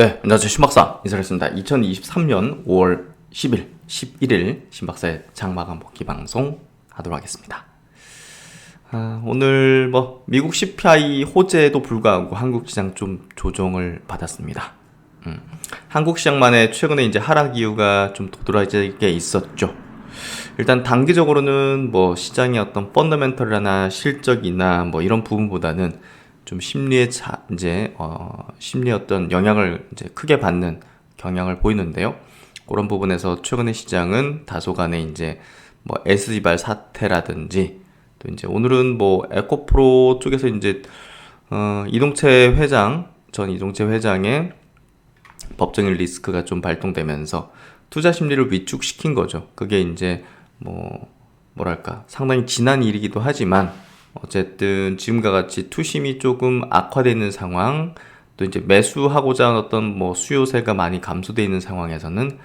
네, 안녕하세요. 신박사 인사드렸습니다. 2023년 5월 10일, 11일 신박사의 장마감 복귀 방송 하도록 하겠습니다. 아, 오늘 뭐 미국 CPI 호재에도 불구하고 한국 시장 좀 조정을 받았습니다. 음, 한국 시장만의 최근에 이제 하락 이유가 좀 도드라지게 있었죠. 일단 단기적으로는 뭐 시장의 어떤 펀더멘털이나 실적이나 뭐 이런 부분보다는 좀 심리의 차, 이제 어, 심리 어떤 영향을 이제 크게 받는 경향을 보이는데요. 그런 부분에서 최근의 시장은 다소간에 이제 뭐 SG발 사태라든지 또 이제 오늘은 뭐 에코프로 쪽에서 이제 어, 이동채 회장 전 이동채 회장의 법적인 리스크가 좀 발동되면서 투자 심리를 위축시킨 거죠. 그게 이제 뭐 뭐랄까 상당히 지난 일이기도 하지만 어쨌든 지금과 같이 투심이 조금 악화되어 있는 상황, 또 이제 매수하고자 하는 어떤 뭐 수요세가 많이 감소되어 있는 상황에서는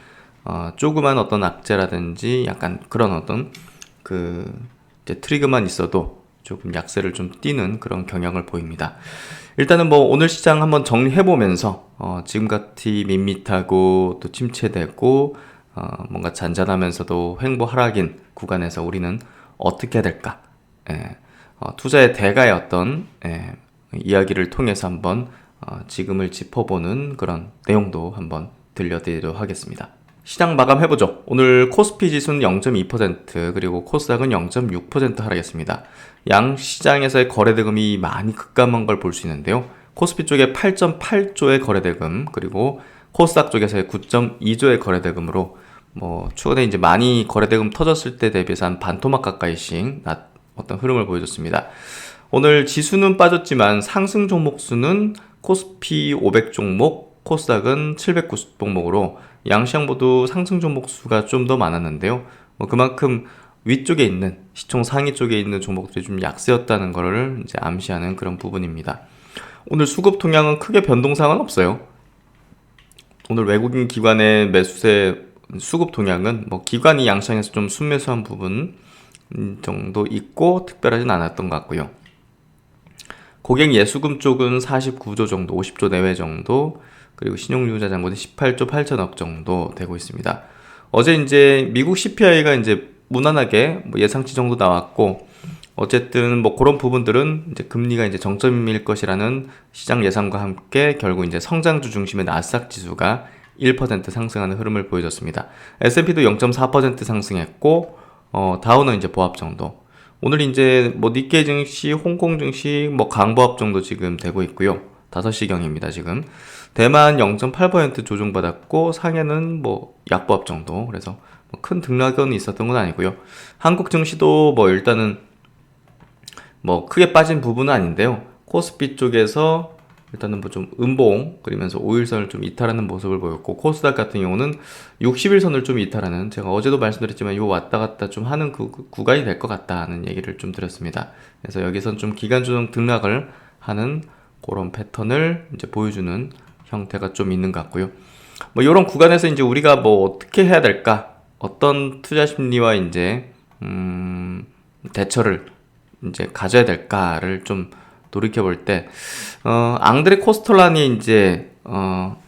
어, 조그만 어떤 악재라든지 약간 그런 어떤 그 이제 트리거만 있어도 조금 약세를 좀 띄는 그런 경향을 보입니다. 일단은 뭐 오늘 시장 한번 정리해 보면서 어, 지금같이 밋밋하고 또 침체되고 어, 뭔가 잔잔하면서도 횡보 하락인 구간에서 우리는 어떻게 해야 될까? 예. 어, 투자의 대가의 어떤 예, 이야기를 통해서 한번 어, 지금을 짚어보는 그런 내용도 한번 들려드리도록 하겠습니다. 시장 마감 해보죠. 오늘 코스피 지수는 0.2% 그리고 코스닥은 0.6% 하락했습니다. 양 시장에서의 거래대금이 많이 급감한 걸 볼 수 있는데요. 코스피 쪽에 8.8조의 거래대금 그리고 코스닥 쪽에서의 9.2조의 거래대금으로 뭐 최근에 이제 많이 거래대금 터졌을 때 대비해서 한 반토막 가까이씩 낮 어떤 흐름을 보여줬습니다. 오늘 지수는 빠졌지만 상승 종목 수는 코스피 500 종목, 코스닥은 790 종목으로 양시장 모두 상승 종목 수가 좀 더 많았는데요. 뭐 그만큼 위쪽에 있는 시총 상위 쪽에 있는 종목들이 좀 약세였다는 것을 이제 암시하는 그런 부분입니다. 오늘 수급 통향은 크게 변동사항은 없어요. 오늘 외국인 기관의 매수세 수급 동향은 뭐 기관이 양시장에서 좀 순매수한 부분 음, 정도 있고 특별하진 않았던 것 같고요. 고객 예수금 쪽은 49조 정도, 50조 내외 정도, 그리고 신용유자 잔고는 18조 8천억 정도 되고 있습니다. 어제 이제 미국 CPI가 이제 무난하게 뭐 예상치 정도 나왔고, 어쨌든 뭐 그런 부분들은 이제 금리가 이제 정점일 것이라는 시장 예상과 함께 결국 이제 성장주 중심의 나스닥 지수가 1% 상승하는 흐름을 보여줬습니다. S&P도 0.4% 상승했고, 어, 다우는 이제 보합 정도. 오늘 이제 뭐 니케 증시, 홍콩 증시 뭐 강보합 정도 지금 되고 있고요. 5시경입니다, 지금. 대만 0.8% 조정받았고 상해는 뭐 약보합 정도. 그래서 뭐 큰 등락은 있었던 건 아니고요. 한국 증시도 뭐 일단은 뭐 크게 빠진 부분은 아닌데요. 코스피 쪽에서 일단은 뭐 좀 음봉 그리면서 5일선을 좀 이탈하는 모습을 보였고 코스닥 같은 경우는 60일선을 좀 이탈하는 제가 어제도 말씀드렸지만 요 왔다 갔다 좀 하는 그 구간이 될 것 같다는 얘기를 좀 드렸습니다. 그래서 여기선 좀 기간 조정 등락을 하는 그런 패턴을 이제 보여주는 형태가 좀 있는 것 같고요. 뭐 이런 구간에서 이제 우리가 뭐 어떻게 해야 될까? 어떤 투자 심리와 이제 음 대처를 이제 가져야 될까를 좀 돌이켜 볼 때, 어, 앙드레 코스톨란이 이제, 어,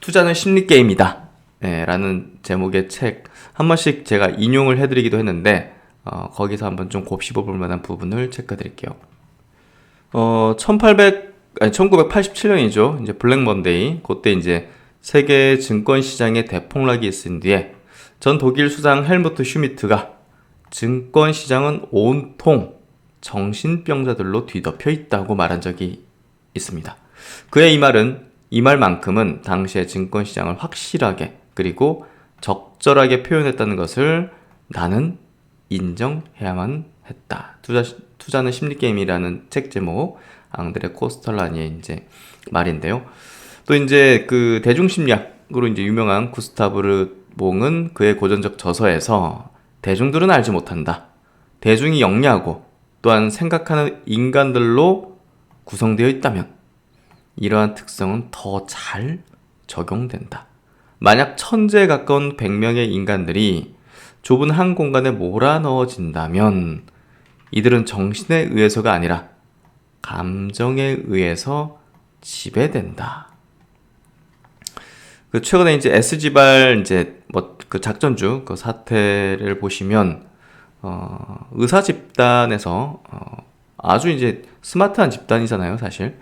투자는 심리 게임이다. 예, 라는 제목의 책 한 번씩 제가 인용을 해드리기도 했는데, 어, 거기서 한번 좀 곱씹어 볼 만한 부분을 체크해 드릴게요. 어, 1800, 아니, 1987년이죠. 이제 블랙 먼데이. 그때 이제 세계 증권 시장에 대폭락이 있은 뒤에 전 독일 수장 헬무트 슈미트가 증권 시장은 온통 정신병자들로 뒤덮여 있다고 말한 적이 있습니다. 그의 이 말은 이 말만큼은 당시의 증권시장을 확실하게 그리고 적절하게 표현했다는 것을 나는 인정해야만 했다. 투자, 투자는 심리게임이라는 책 제목, 앙드레 코스털라니의 이제 말인데요. 또 이제 그 대중심리학으로 이제 유명한 구스타브 르 봉은 그의 고전적 저서에서 대중들은 알지 못한다. 대중이 영리하고 또한 생각하는 인간들로 구성되어 있다면 이러한 특성은 더 잘 적용된다. 만약 천재에 가까운 100명의 인간들이 좁은 한 공간에 몰아 넣어진다면 이들은 정신에 의해서가 아니라 감정에 의해서 지배된다. 그 최근에 이제 S지발 이제 뭐 그 작전주 그 사태를 보시면 어, 의사 집단에서 어, 아주 이제 스마트한 집단이잖아요, 사실.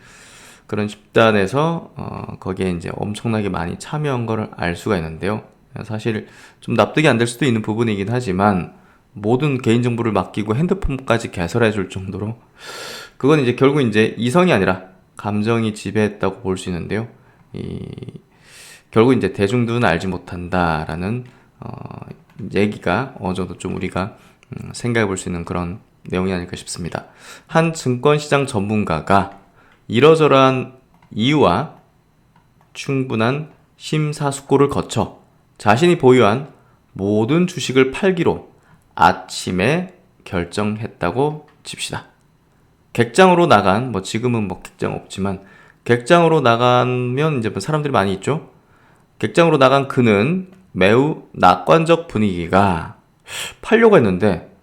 그런 집단에서 어, 거기에 이제 엄청나게 많이 참여한 거를 알 수가 있는데요. 사실 좀 납득이 안 될 수도 있는 부분이긴 하지만 모든 개인정보를 맡기고 핸드폰까지 개설해 줄 정도로 그건 이제 결국 이제 이성이 아니라 감정이 지배했다고 볼 수 있는데요. 이 결국 이제 대중들은 알지 못한다라는 어, 얘기가 어느 정도 좀 우리가 음, 생각해 볼 수 있는 그런 내용이 아닐까 싶습니다. 한 증권시장 전문가가 이러저러한 이유와 충분한 심사숙고를 거쳐 자신이 보유한 모든 주식을 팔기로 아침에 결정했다고 칩시다. 객장으로 나간, 뭐 지금은 뭐 객장 없지만, 객장으로 나가면 이제 뭐 사람들이 많이 있죠? 객장으로 나간 그는 매우 낙관적 분위기가 팔려고 했는데,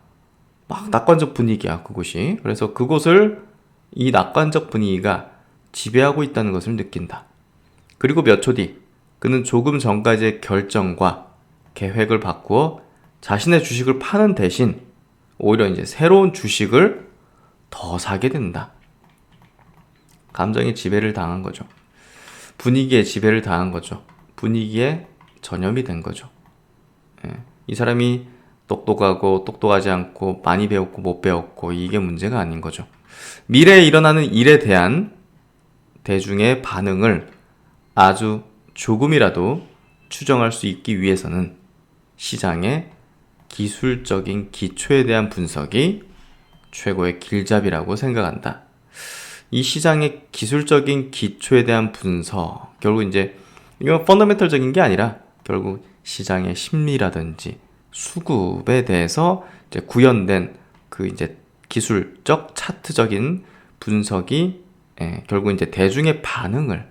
막 낙관적 분위기야, 그곳이. 그래서 그곳을 이 낙관적 분위기가 지배하고 있다는 것을 느낀다. 그리고 몇 초 뒤, 그는 조금 전까지의 결정과 계획을 바꾸어 자신의 주식을 파는 대신 오히려 이제 새로운 주식을 더 사게 된다. 감정의 지배를 당한 거죠. 분위기에 지배를 당한 거죠. 분위기에 전염이 된 거죠. 예. 이 사람이 똑똑하고 똑똑하지 않고 많이 배웠고 못 배웠고 이게 문제가 아닌 거죠. 미래에 일어나는 일에 대한 대중의 반응을 아주 조금이라도 추정할 수 있기 위해서는 시장의 기술적인 기초에 대한 분석이 최고의 길잡이라고 생각한다. 이 시장의 기술적인 기초에 대한 분석, 결국 이제 이건 펀더멘털적인 게 아니라 결국 시장의 심리라든지 수급에 대해서 이제 구현된 그 이제 기술적 차트적인 분석이 예, 결국 이제 대중의 반응을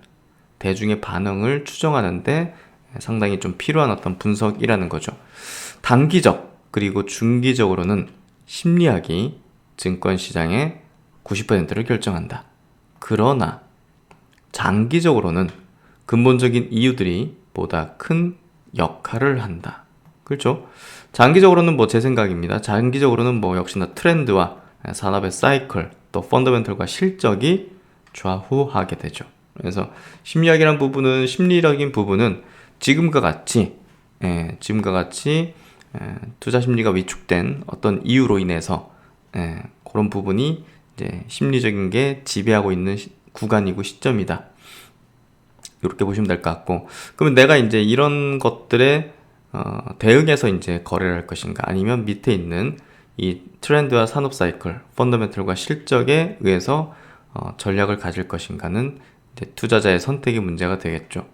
대중의 반응을 추정하는데 상당히 좀 필요한 어떤 분석이라는 거죠. 단기적 그리고 중기적으로는 심리학이 증권 시장의 90%를 결정한다. 그러나 장기적으로는 근본적인 이유들이 보다 큰 역할을 한다. 그렇죠? 장기적으로는 뭐 제 생각입니다. 장기적으로는 뭐 역시나 트렌드와 산업의 사이클, 또 펀더멘털과 실적이 좌우하게 되죠. 그래서 심리학이란 부분은 심리적인 부분은 지금과 같이 예, 지금과 같이 예, 투자 심리가 위축된 어떤 이유로 인해서 예, 그런 부분이 이제 심리적인 게 지배하고 있는 시, 구간이고 시점이다. 이렇게 보시면 될 것 같고, 그러면 내가 이제 이런 것들에 어, 대응해서 이제 거래를 할 것인가, 아니면 밑에 있는 이 트렌드와 산업 사이클, 펀더멘털과 실적에 의해서 어, 전략을 가질 것인가는 투자자의 선택의 문제가 되겠죠.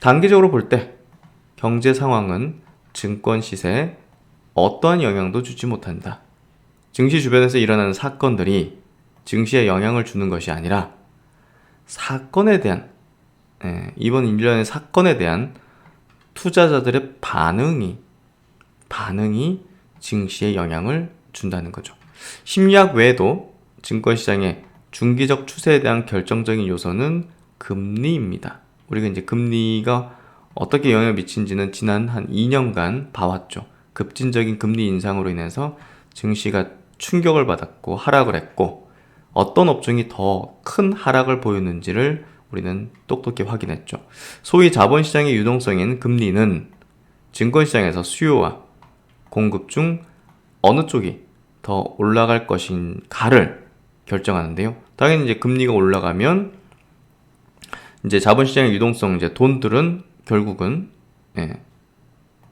단기적으로 볼 때 경제 상황은 증권 시세에 어떠한 영향도 주지 못한다. 증시 주변에서 일어나는 사건들이 증시에 영향을 주는 것이 아니라 사건에 대한 예, 이번 일련의 사건에 대한 투자자들의 반응이 반응이 증시에 영향을 준다는 거죠. 심리학 외에도 증권시장의 중기적 추세에 대한 결정적인 요소는 금리입니다. 우리가 이제 금리가 어떻게 영향을 미친지는 지난 한 2년간 봐왔죠. 급진적인 금리 인상으로 인해서 증시가 충격을 받았고 하락을 했고 어떤 업종이 더 큰 하락을 보였는지를 우리는 똑똑히 확인했죠. 소위 자본시장의 유동성인 금리는 증권시장에서 수요와 공급 중 어느 쪽이 더 올라갈 것인가를 결정하는데요. 당연히 이제 금리가 올라가면 이제 자본시장의 유동성 이제 돈들은 결국은 예,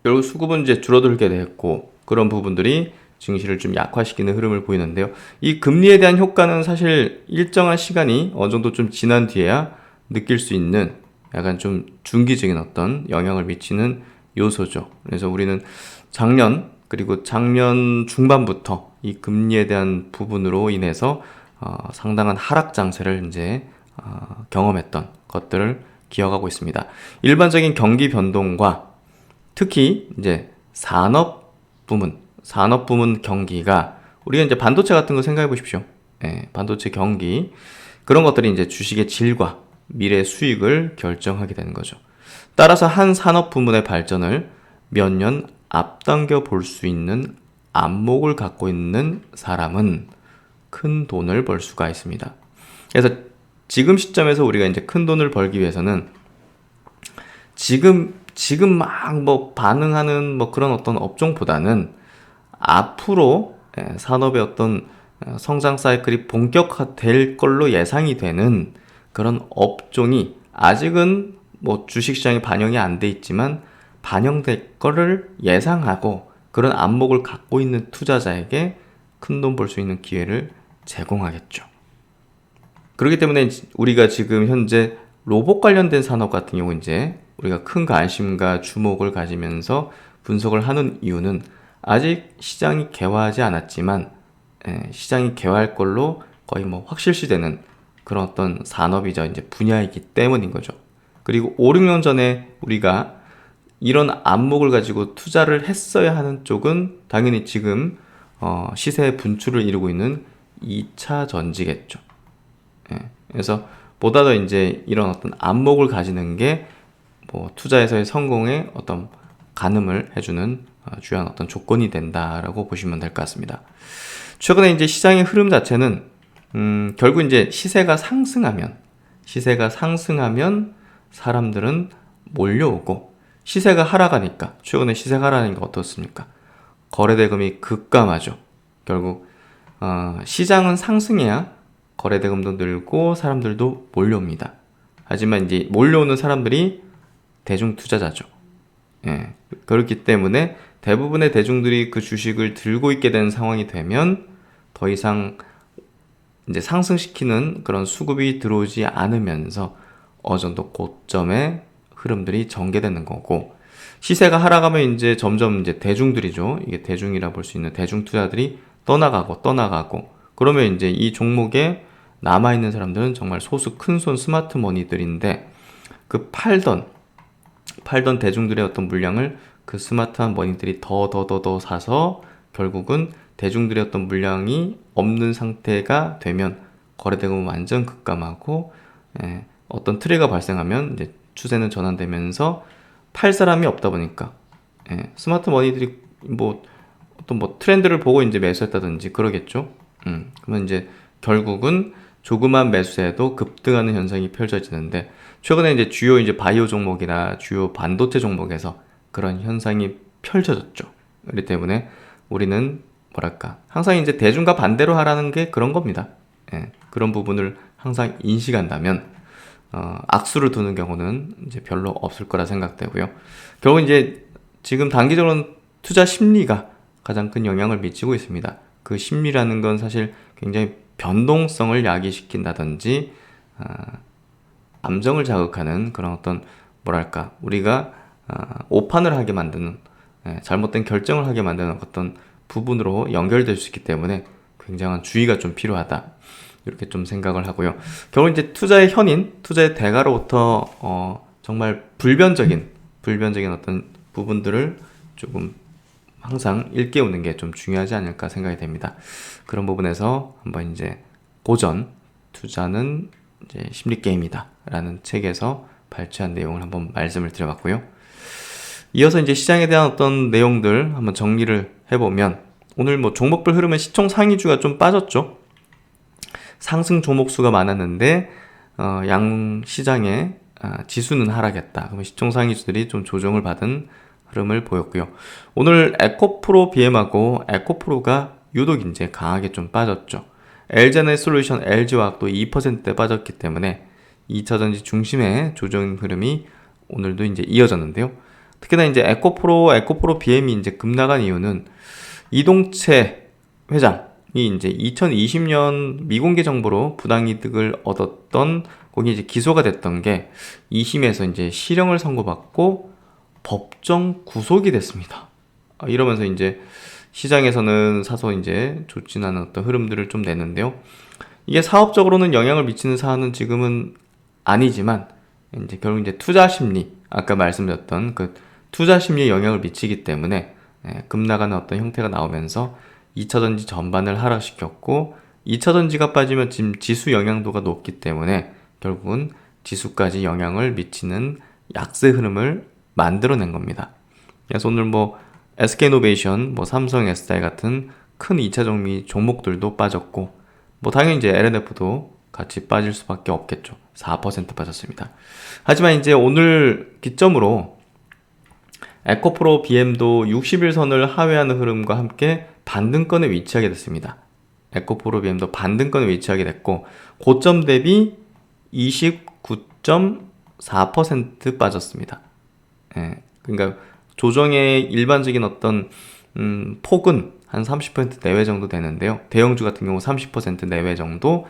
결국 수급은 이제 줄어들게 됐고 그런 부분들이 증시를 좀 약화시키는 흐름을 보이는데요. 이 금리에 대한 효과는 사실 일정한 시간이 어느 정도 좀 지난 뒤에야 느낄 수 있는 약간 좀 중기적인 어떤 영향을 미치는 요소죠. 그래서 우리는 작년 그리고 작년 중반부터 이 금리에 대한 부분으로 인해서 어, 상당한 하락 장세를 이제 어, 경험했던 것들을 기억하고 있습니다. 일반적인 경기 변동과 특히 이제 산업 부문, 산업 부문 경기가 우리가 이제 반도체 같은 거 생각해 보십시오. 예, 반도체 경기 그런 것들이 이제 주식의 질과 미래 수익을 결정하게 되는 거죠. 따라서 한 산업 부문의 발전을 몇 년 앞당겨 볼 수 있는 안목을 갖고 있는 사람은 큰 돈을 벌 수가 있습니다. 그래서 지금 시점에서 우리가 이제 큰 돈을 벌기 위해서는 지금 지금 막 뭐 반응하는 뭐 그런 어떤 업종보다는 앞으로 예, 산업의 어떤 어, 성장 사이클이 본격화될 걸로 예상이 되는 그런 업종이 아직은 뭐 주식시장에 반영이 안 돼 있지만 반영될 거를 예상하고 그런 안목을 갖고 있는 투자자에게 큰 돈 벌 수 있는 기회를 제공하겠죠. 그렇기 때문에 우리가 지금 현재 로봇 관련된 산업 같은 경우 이제 우리가 큰 관심과 주목을 가지면서 분석을 하는 이유는 아직 시장이 개화하지 않았지만 예, 시장이 개화할 걸로 거의 뭐 확실시되는 그런 어떤 산업이자 이제 분야이기 때문인 거죠. 그리고 5, 6년 전에 우리가 이런 안목을 가지고 투자를 했어야 하는 쪽은 당연히 지금 어, 시세 분출을 이루고 있는 2차 전지겠죠. 예, 그래서 보다 더 이제 이런 어떤 안목을 가지는 게 뭐 투자에서의 성공에 어떤 가늠을 해주는 어, 주요한 어떤 조건이 된다라고 보시면 될 것 같습니다. 최근에 이제 시장의 흐름 자체는 음, 결국 이제 시세가 상승하면 시세가 상승하면 사람들은 몰려오고 시세가 하락하니까 최근에 시세가 하락하니까 어떻습니까? 거래대금이 급감하죠. 결국 어, 시장은 상승해야 거래대금도 늘고 사람들도 몰려옵니다. 하지만 이제 몰려오는 사람들이 대중 투자자죠. 예. 그렇기 때문에 대부분의 대중들이 그 주식을 들고 있게 되는 상황이 되면 더 이상 이제 상승시키는 그런 수급이 들어오지 않으면서 어느 정도 고점의 흐름들이 전개되는 거고 시세가 하락하면 이제 점점 이제 대중들이죠. 이게 대중이라 볼 수 있는 대중 투자들이 떠나가고 떠나가고 그러면 이제 이 종목에 남아 있는 사람들은 정말 소수 큰손 스마트 머니들인데 그 팔던 팔던 대중들의 어떤 물량을 그 스마트한 머니들이 더 더 더 더 사서 결국은 대중들의 어떤 물량이 없는 상태가 되면 거래대금은 완전 급감하고 예, 어떤 트레가 발생하면 이제 추세는 전환되면서 팔 사람이 없다 보니까 예, 스마트 머니들이 뭐 어떤 뭐 트렌드를 보고 이제 매수했다든지 그러겠죠. 음, 그러면 이제 결국은 조그만 매수에도 급등하는 현상이 펼쳐지는데 최근에 이제 주요 이제 바이오 종목이나 주요 반도체 종목에서 그런 현상이 펼쳐졌죠. 그렇기 때문에 우리는 뭐랄까 항상 이제 대중과 반대로 하라는 게 그런 겁니다. 예, 그런 부분을 항상 인식한다면 어, 악수를 두는 경우는 이제 별로 없을 거라 생각되고요. 결국 이제 지금 단기적으로는 투자 심리가 가장 큰 영향을 미치고 있습니다. 그 심리라는 건 사실 굉장히 변동성을 야기시킨다든지 어, 감정을 자극하는 그런 어떤 뭐랄까 우리가 어, 오판을 하게 만드는 예, 잘못된 결정을 하게 만드는 어떤 부분으로 연결될 수 있기 때문에 굉장한 주의가 좀 필요하다. 이렇게 좀 생각을 하고요. 결국 이제 투자의 현인, 투자의 대가로부터 어, 정말 불변적인 불변적인 어떤 부분들을 조금 항상 일깨우는 게 좀 중요하지 않을까 생각이 됩니다. 그런 부분에서 한번 이제 고전 투자는 이제 심리 게임이다라는 책에서 발췌한 내용을 한번 말씀을 드려봤고요. 이어서 이제 시장에 대한 어떤 내용들 한번 정리를 해보면 오늘 뭐 종목별 흐름은 시총 상위주가 좀 빠졌죠. 상승 종목 수가 많았는데 어, 양 시장의 아, 지수는 하락했다. 그러면 시총 상위주들이 좀 조정을 받은 흐름을 보였고요. 오늘 에코프로 BM하고 에코프로가 유독 이제 강하게 좀 빠졌죠. 엘제네 솔루션 LG화학 도 2%대 빠졌기 때문에 2차전지 중심의 조정 흐름이 오늘도 이제 이어졌는데요. 특히나 이제 에코프로, 에코프로 BM이 이제 급나간 이유는 이동채 회장이 이제 2020년 미공개 정보로 부당이득을 얻었던 거기 이제 기소가 됐던 게 2심에서 이제 실형을 선고받고 법정 구속이 됐습니다. 아, 이러면서 이제 시장에서는 사서 이제 좋지 않은 어떤 흐름들을 좀 내는데요. 이게 사업적으로는 영향을 미치는 사안은 지금은 아니지만 이제 결국 이제 투자 심리 아까 말씀드렸던 그 투자 심리에 영향을 미치기 때문에 예, 급나가는 어떤 형태가 나오면서 2차 전지 전반을 하락시켰고 2차 전지가 빠지면 지금 지수 영향도가 높기 때문에 결국은 지수까지 영향을 미치는 약세 흐름을 만들어낸 겁니다. 그래서 오늘 뭐 SK노베이션, 뭐 삼성 SDI 같은 큰 2차 정미 종목들도 빠졌고 뭐 당연히 이제 LNF도 같이 빠질 수밖에 없겠죠. 4% 빠졌습니다. 하지만 이제 오늘 기점으로 에코프로 BM도 60일선을 하회하는 흐름과 함께 반등권에 위치하게 됐습니다. 에코프로 BM도 반등권에 위치하게 됐고 고점 대비 29.4% 빠졌습니다. 예, 그러니까 조정의 일반적인 어떤 음, 폭은 한 30% 내외 정도 되는데요. 대형주 같은 경우 30% 내외 정도,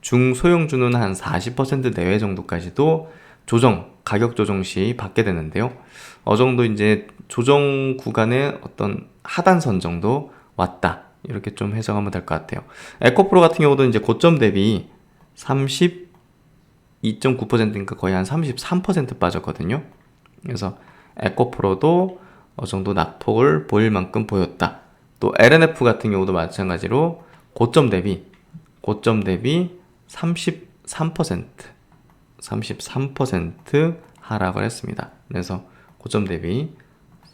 중소형주는 한 40% 내외 정도까지도 조정, 가격 조정 시 받게 되는데요. 어느 정도 이제 조정 구간의 어떤 하단선 정도 왔다. 이렇게 좀 해석하면 될 것 같아요. 에코프로 같은 경우도 이제 고점 대비 32.9%니까 거의 한 33% 빠졌거든요. 그래서 에코프로도 어느 정도 낙폭을 보일 만큼 보였다. 또 LNF 같은 경우도 마찬가지로 고점 대비 고점 대비 33% 33% 하락을 했습니다. 그래서 고점 대비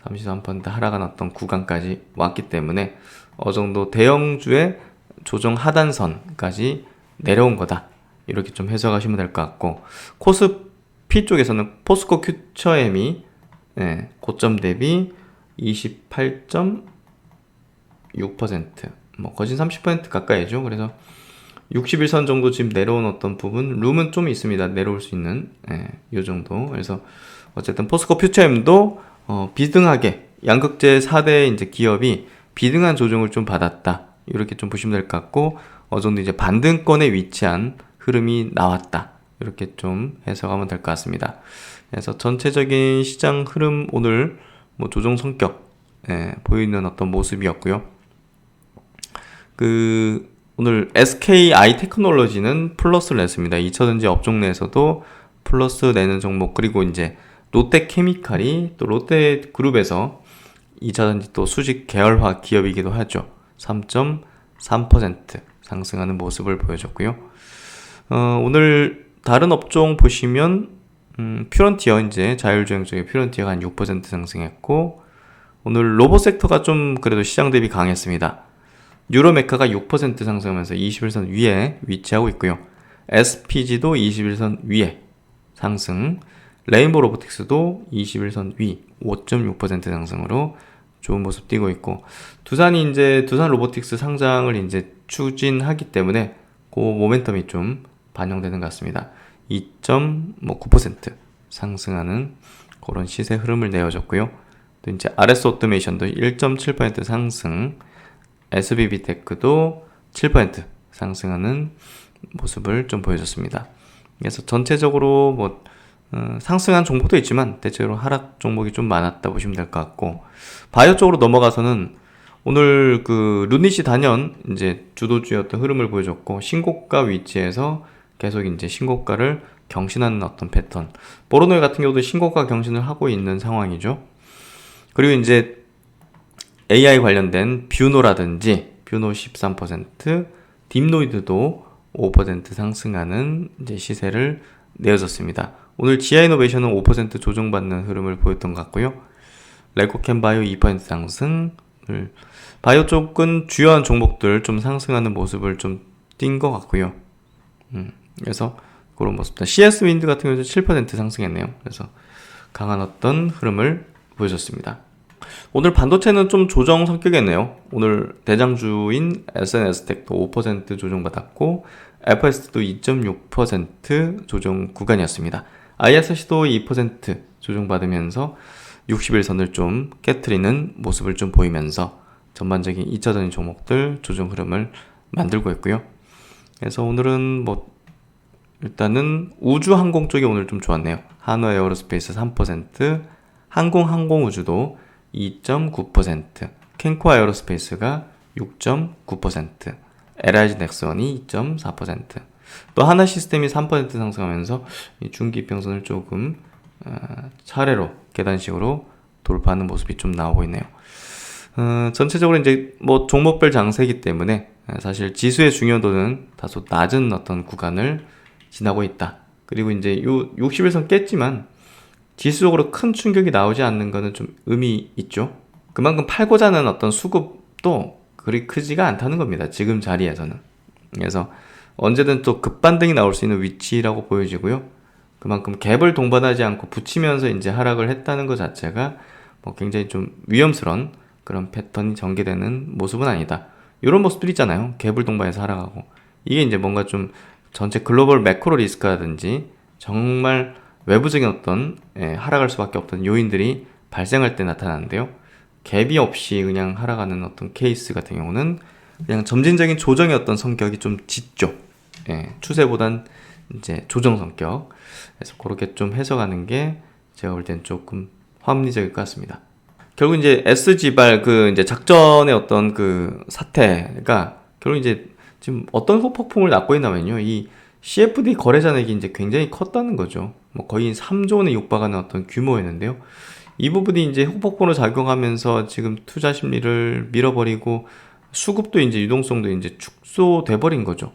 33% 하락한 어떤 구간까지 왔기 때문에 어느 정도 대형주의 조정 하단선까지 내려온 거다. 이렇게 좀 해석하시면 될 것 같고 코스피 쪽에서는 포스코 퓨처엠이 네, 고점 대비 28.6%뭐 거진 30% 가까이죠. 그래서 61선 정도 지금 내려온 어떤 부분 룸은 좀 있습니다. 내려올 수 있는 예, 요 정도. 그래서 어쨌든 포스코 퓨처엠도 어, 비등하게 양극재 4대 이제 기업이 비등한 조정을 좀 받았다. 이렇게 좀 보시면 될 것 같고 어느 정도 이제 반등권에 위치한 흐름이 나왔다. 이렇게 좀 해석하면 될 것 같습니다. 그래서 전체적인 시장 흐름 오늘 뭐 조정 성격 예, 보이는 어떤 모습이었고요. 그 오늘 SKI 테크놀로지는 플러스를 냈습니다. 2차전지 업종 내에서도 플러스 내는 종목 그리고 이제 롯데케미칼이 또 롯데그룹에서 2차전지 또 수직 계열화 기업이기도 하죠. 3.3% 상승하는 모습을 보여줬고요. 어, 오늘 다른 업종 보시면 음, 퓨런티어 이제 자율주행 쪽에 퓨런티어가 한 6% 상승했고 오늘 로봇 섹터가 좀 그래도 시장 대비 강했습니다. 유로메카가 6% 상승하면서 21선 위에 위치하고 있고요. SPG도 21선 위에 상승, 레인보 로보틱스도 21선 위 5.6% 상승으로 좋은 모습 띄고 있고 두산이 이제 두산 로보틱스 상장을 이제 추진하기 때문에 그 모멘텀이 좀 반영되는 것 같습니다. 2.9% 상승하는 그런 시세 흐름을 내어줬고요. 또 이제 RS 오토메이션도 1.7% 상승, SBB테크도 7% 상승하는 모습을 좀 보여줬습니다. 그래서 전체적으로 뭐 어, 상승한 종목도 있지만 대체로 하락 종목이 좀 많았다 보시면 될 것 같고 바이오 쪽으로 넘어가서는 오늘 그 루니시 단연 이제 주도주였던 흐름을 보여줬고 신고가 위치에서 계속 이제 신고가를 경신하는 어떤 패턴. 보로노이 같은 경우도 신고가 경신을 하고 있는 상황이죠. 그리고 이제 AI 관련된 뷰노라든지 뷰노 13%, 딥노이드도 5% 상승하는 시세를 내어줬습니다. 오늘 지아이노베이션은 5% 조정받는 흐름을 보였던 것 같고요. 레코캔 바이오 2% 상승. 바이오 쪽은 주요한 종목들 좀 상승하는 모습을 좀 띈 것 같고요. 음, 그래서 그런 모습들. CS 윈드 같은 경우도 7% 상승했네요. 그래서 강한 어떤 흐름을 보여줬습니다. 오늘 반도체는 좀 조정 성격이었네요. 오늘 대장주인 SNS텍도 5% 조정받았고 FS도 2.6% 조정 구간이었습니다. ISC도 2% 조정받으면서 60일선을 좀 깨트리는 모습을 좀 보이면서 전반적인 2차전지 종목들 조정 흐름을 만들고 있고요. 그래서 오늘은 뭐 일단은 우주 항공 쪽이 오늘 좀 좋았네요. 한화 에어로스페이스 3%, 항공 항공우주도 2.9%, 캔코 에어로스페이스가 6.9%, LIG 넥선이 2.4%, 또 하나 시스템이 3% 상승하면서 중기 평선을 조금 어, 차례로 계단식으로 돌파하는 모습이 좀 나오고 있네요. 어, 전체적으로 이제 뭐 종목별 장세이기 때문에 사실 지수의 중요도는 다소 낮은 어떤 구간을 지나고 있다. 그리고 이제 요 60일선 깼지만 지수적으로 큰 충격이 나오지 않는 것은 좀 의미 있죠. 그만큼 팔고자 하는 어떤 수급도 그리 크지가 않다는 겁니다. 지금 자리에서는. 그래서 언제든 또 급반등이 나올 수 있는 위치라고 보여지고요. 그만큼 갭을 동반하지 않고 붙이면서 이제 하락을 했다는 것 자체가 뭐 굉장히 좀 위험스러운 그런 패턴이 전개되는 모습은 아니다. 이런 모습들 있잖아요. 갭을 동반해서 하락하고. 이게 이제 뭔가 좀 전체 글로벌 매크로 리스크라든지 정말 외부적인 어떤 예, 하락할 수밖에 없던 요인들이 발생할 때 나타나는데요. 갭이 없이 그냥 하락하는 어떤 케이스 같은 경우는 그냥 점진적인 조정의 어떤 성격이 좀 짙죠. 예, 추세보단 이제 조정 성격. 그래서 그렇게 좀 해석하는 게 제가 볼 땐 조금 합리적일 것 같습니다. 결국 이제 S지발 그 이제 작전의 어떤 그 사태가 결국 이제 지금 어떤 후폭풍을 낳고 있냐면요. 이 CFD 거래 잔액이 이제 굉장히 컸다는 거죠. 뭐 거의 3조 원에 육박하는 어떤 규모였는데요. 이 부분이 이제 후폭풍으로 작용하면서 지금 투자 심리를 밀어버리고 수급도 이제 유동성도 이제 축소돼 버린 거죠.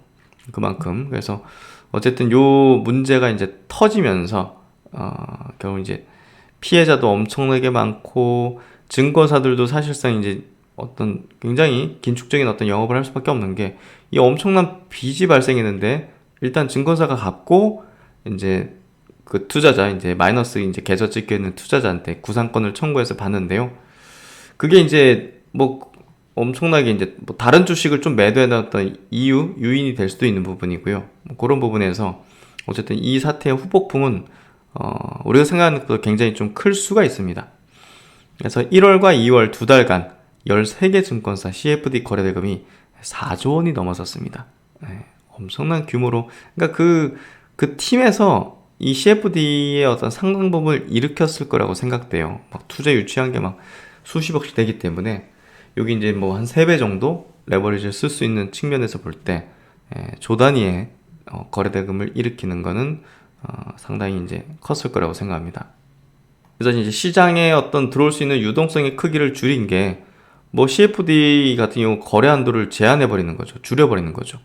그만큼 그래서 어쨌든 요 문제가 이제 터지면서 어 결국 이제 피해자도 엄청나게 많고 증권사들도 사실상 이제 어떤 굉장히 긴축적인 어떤 영업을 할 수밖에 없는 게 이 엄청난 빚이 발생했는데 일단 증권사가 갚고 이제 그 투자자 이제 마이너스 이제 계좌 찍혀 있는 투자자한테 구상권을 청구해서 받는데요. 그게 이제 뭐 엄청나게 이제 뭐 다른 주식을 좀 매도해 놨던 이유 유인이 될 수도 있는 부분이고요. 뭐 그런 부분에서 어쨌든 이 사태의 후폭풍은 어 우리가 생각하는 것보다 굉장히 좀 클 수가 있습니다. 그래서 1월과 2월 두 달간 13개 증권사 CFD 거래 대금이 4조 원이 넘어섰습니다. 네, 엄청난 규모로 그러니까 그, 그 팀에서 이 CFD의 어떤 상당 부분을 일으켰을 거라고 생각돼요. 막 투자 유치한 게 막 수십억씩 되기 때문에 여기 이제 뭐한 3배 정도 레버리지를 쓸 수 있는 측면에서 볼 때 조 단위의 어, 거래 대금을 일으키는 거는 어, 상당히 이제 컸을 거라고 생각합니다. 그래서 이제 시장에 어떤 들어올 수 있는 유동성의 크기를 줄인 게 뭐 CFD 같은 경우 거래 한도를 제한해 버리는 거죠. 줄여 버리는 거죠.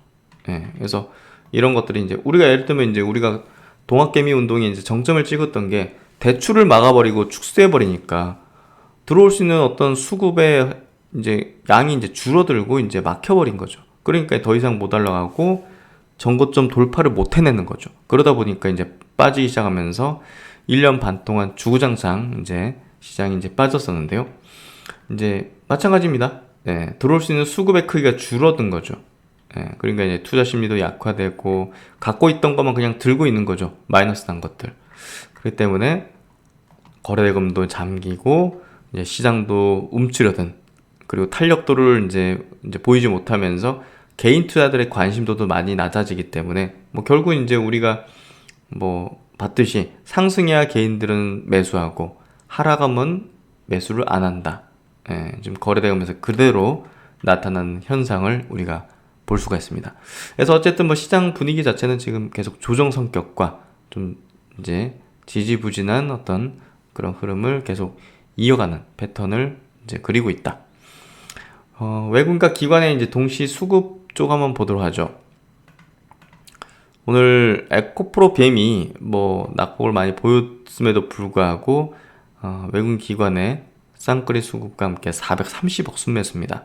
예. 그래서 이런 것들이 이제 우리가 예를 들면 이제 우리가 동학개미 운동이 이제 정점을 찍었던 게 대출을 막아버리고 축소해 버리니까 들어올 수 있는 어떤 수급의 이제 양이 이제 줄어들고 이제 막혀버린 거죠. 그러니까 더 이상 못 올라가고 전고점 돌파를 못 해내는 거죠. 그러다 보니까 이제 빠지기 시작하면서 1년 반 동안 주구장창 이제 시장이 이제 빠졌었는데요. 이제 마찬가지입니다. 네, 들어올 수 있는 수급의 크기가 줄어든 거죠. 네, 그러니까 이제 투자 심리도 약화되고 갖고 있던 것만 그냥 들고 있는 거죠. 마이너스 난 것들. 그렇기 때문에 거래대금도 잠기고 이제 시장도 움츠려든 그리고 탄력도를 이제 이제 보이지 못하면서 개인 투자들의 관심도도 많이 낮아지기 때문에 뭐 결국 이제 우리가 뭐 봤듯이 상승해야 개인들은 매수하고 하락하면 매수를 안 한다. 예, 지금 거래되면서 그대로 나타나는 현상을 우리가 볼 수가 있습니다. 그래서 어쨌든 뭐 시장 분위기 자체는 지금 계속 조정 성격과 좀 이제 지지부진한 어떤 그런 흐름을 계속 이어가는 패턴을 이제 그리고 있다. 어, 외국인과 기관의 이제 동시 수급 쪽 한번 보도록 하죠. 오늘 에코프로 뱀이 뭐 낙폭을 많이 보였음에도 불구하고 어, 외국인 기관의 쌍끌이 수급과 함께 430억 순매수입니다.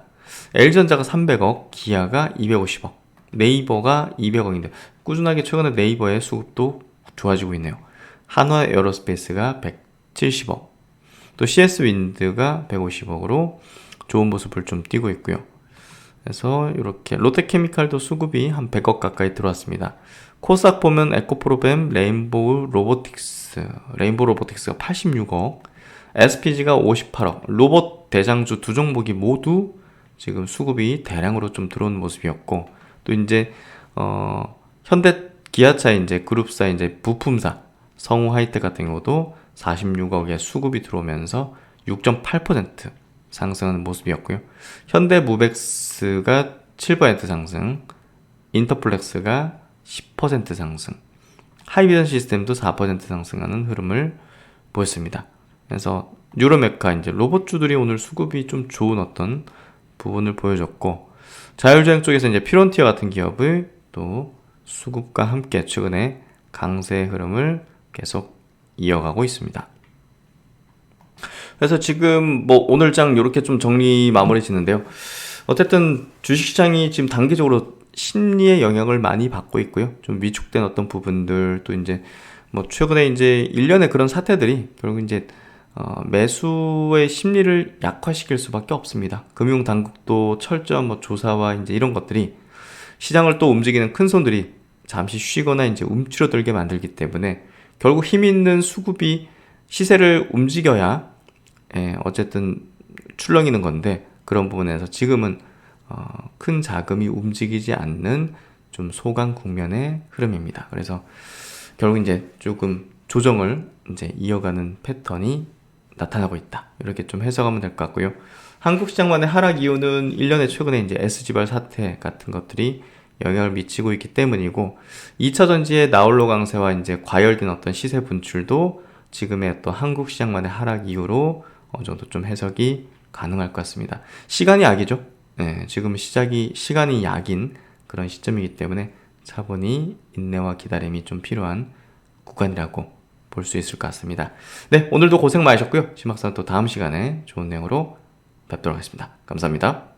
L전자가 300억, 기아가 250억, 네이버가 200억인데 꾸준하게 최근에 네이버의 수급도 좋아지고 있네요. 한화 에어로스페이스가 170억, 또 CS 윈드가 150억으로 좋은 모습을 좀 띄고 있고요. 그래서 이렇게 롯데케미칼도 수급이 한 100억 가까이 들어왔습니다. 코스닥 보면 에코프로뱀, 레인보우 로보틱스, 레인보우 로보틱스가 86억, SPG가 58억, 로봇 대장주 두 종목이 모두 지금 수급이 대량으로 좀 들어온 모습이었고, 또 이제, 어, 현대 기아차 이제 그룹사 이제 부품사, 성우 하이텍 같은 경우도 46억의 수급이 들어오면서 6.8% 상승하는 모습이었고요. 현대 무벡스가 7% 상승, 인터플렉스가 10% 상승, 하이비전 시스템도 4% 상승하는 흐름을 보였습니다. 그래서 뉴로메카 이제 로봇주들이 오늘 수급이 좀 좋은 어떤 부분을 보여줬고 자율주행 쪽에서 이제 피론티어 같은 기업을 또 수급과 함께 최근에 강세 흐름을 계속 이어가고 있습니다. 그래서 지금 뭐 오늘 장 이렇게 좀 정리 마무리 짓는데요. 어쨌든 주식시장이 지금 단기적으로 심리의 영향을 많이 받고 있고요. 좀 위축된 어떤 부분들 또 이제 뭐 최근에 이제 일련의 그런 사태들이 결국 이제 어, 매수의 심리를 약화시킬 수밖에 없습니다. 금융 당국도 철저한 뭐 조사와 이제 이런 것들이 시장을 또 움직이는 큰 손들이 잠시 쉬거나 이제 움츠러들게 만들기 때문에 결국 힘 있는 수급이 시세를 움직여야 예, 어쨌든 출렁이는 건데 그런 부분에서 지금은 어, 큰 자금이 움직이지 않는 좀 소강 국면의 흐름입니다. 그래서 결국 이제 조금 조정을 이제 이어가는 패턴이 나타나고 있다. 이렇게 좀 해석하면 될 것 같고요. 한국 시장만의 하락 이유는 일련의 최근에 이제 S지발 사태 같은 것들이 영향을 미치고 있기 때문이고 2차 전지의 나홀로 강세와 이제 과열된 어떤 시세 분출도 지금의 어떤 한국 시장만의 하락 이유로 어느 정도 좀 해석이 가능할 것 같습니다. 시간이 약이죠. 네, 지금 시작이 시간이 약인 그런 시점이기 때문에 차분히 인내와 기다림이 좀 필요한 구간이라고 볼 수 있을 것 같습니다. 네, 오늘도 고생 많으셨고요. 심학사는 또 다음 시간에 좋은 내용으로 뵙도록 하겠습니다. 감사합니다.